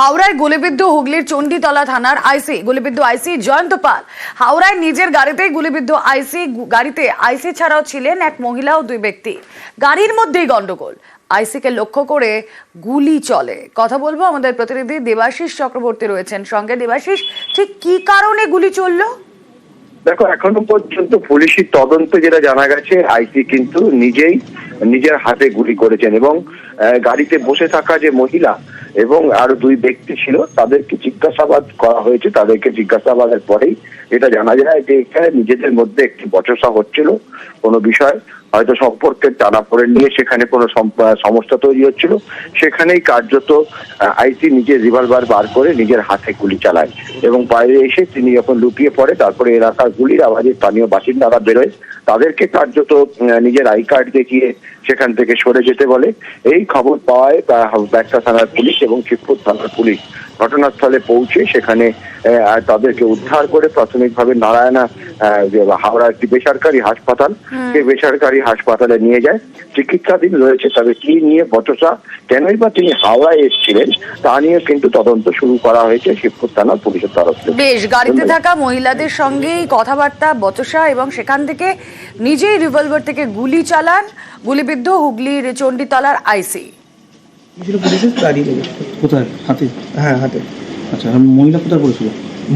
হাওড়ায় গুলিবিদ্ধ হুগলির চণ্ডীতলা থানার আইসি, গুলিবিদ্ধ আইসি জয়ন্ত পাল। হাওড়ায় নিজের গাড়িতেই গুলিবিদ্ধ আইসি, গাড়িতে আইসি ছাড়াও ছিলেন এক মহিলা ও দুই ব্যক্তি। গাড়ির মধ্যেই গন্ডগোল আইসিকে লক্ষ্য করে গুলি চলে। কথা বলব আমাদের প্রতিনিধি দেবাশিস চক্রবর্তী রয়েছেন সঙ্গে। দেবাশিস, ঠিক কি কারণে গুলি চলল? দেখো, এখনও পর্যন্ত পুলিশি তদন্ত যেটা জানা গেছে, আইসি কিন্তু নিজেই নিজের হাতে গুলি করেছেন এবং গাড়িতে বসে থাকা যে মহিলা এবং আর দুই ব্যক্তি ছিল, তাদেরকে জিজ্ঞাসাবাদ করা হয়েছে। তাদেরকে জিজ্ঞাসাবাদের পরেই এটা জানা যায় যে এখানে নিজেদের মধ্যে একটি বচসা হচ্ছিল কোনো বিষয়। হয়তো সম্পর্কের টানাপোড়েন নিয়ে সেখানে কোনো সমস্যা তৈরি হচ্ছিল। সেখানেই কার্যত আইসি নিজের রিভলভার বার করে নিজের হাতে গুলি চালায় এবং বাইরে এসে তিনি যখন লুকিয়ে পড়ে, তারপরে এলাকার গুলির আওয়াজে স্থানীয় বাসিন্দারা বেরোয়। তাদেরকে কার্যত নিজের আই কার্ড দেখিয়ে সেখান থেকে সরে যেতে বলে। এই খবর পাওয়ায় ব্যাগটা থানার পুলিশ এবং শিবপুর থানার পুলিশ ঘটনাস্থলে পৌঁছে সেখানে তাদেরকে উদ্ধার করে প্রাথমিকভাবে নারায়ণা হাওড়া একটি বেসরকারি হাসপাতাল সেই বেসরকারি হাসপাতালে নিয়ে যায়। চিকিৎসাধীন রয়েছে তবে কি নিয়ে বচসা কেনই বা তিনি হাওড়ায় এসেছিলেন তা নিয়ে কিন্তু তদন্ত শুরু করা হয়েছে শিবপুর থানার পুলিশের তরফ থেকে। বেশ গাড়িতে থাকা মহিলাদের সঙ্গেই কথাবার্তা বচসা এবং সেখান থেকে নিজেই রিভলভার থেকে গুলি চালান গুলিবিদ্ধ হুগলির চণ্ডীতলার আইসি। ছিল পুলিশের দাঁড়িয়ে লেগেছিল কোথায়? হাতে? হ্যাঁ হাতে। আচ্ছা আর মহিলা কোথায় পড়েছিল?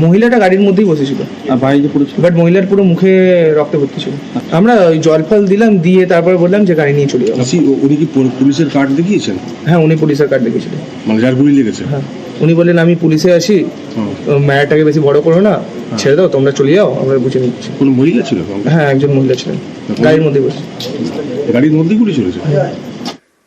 মহিলাটা গাড়ির মধ্যেই বসেছিল। আর যে পড়েছিল? বাট মহিলার পুরো মুখে রক্ত ভর্তি ছিল। আমরা ওই জল ফল দিলাম দিয়ে তারপরে বললাম যে গাড়ি নিয়ে চলে যাব আচ্ছা উনি কি পুলিশের কার্ড দেখিয়েছেন? হ্যাঁ উনি পুলিশের কার্ড দেখেছিলেন মানে যার গুলি লেগেছে? হ্যাঁ। উনি বললেন আমি পুলিশে আছি। ম্যাটাকে বেশি বড় করো না। ছেড়ে দাও তোমরা চলে যাও আমরা বুঝে নিচ্ছি। কোনো মহিলা ছিল? হ্যাঁ একজন মহিলা ছিলেন। গাড়ির মধ্যে বসে গাড়ির মধ্যেই গুলি চলেছে?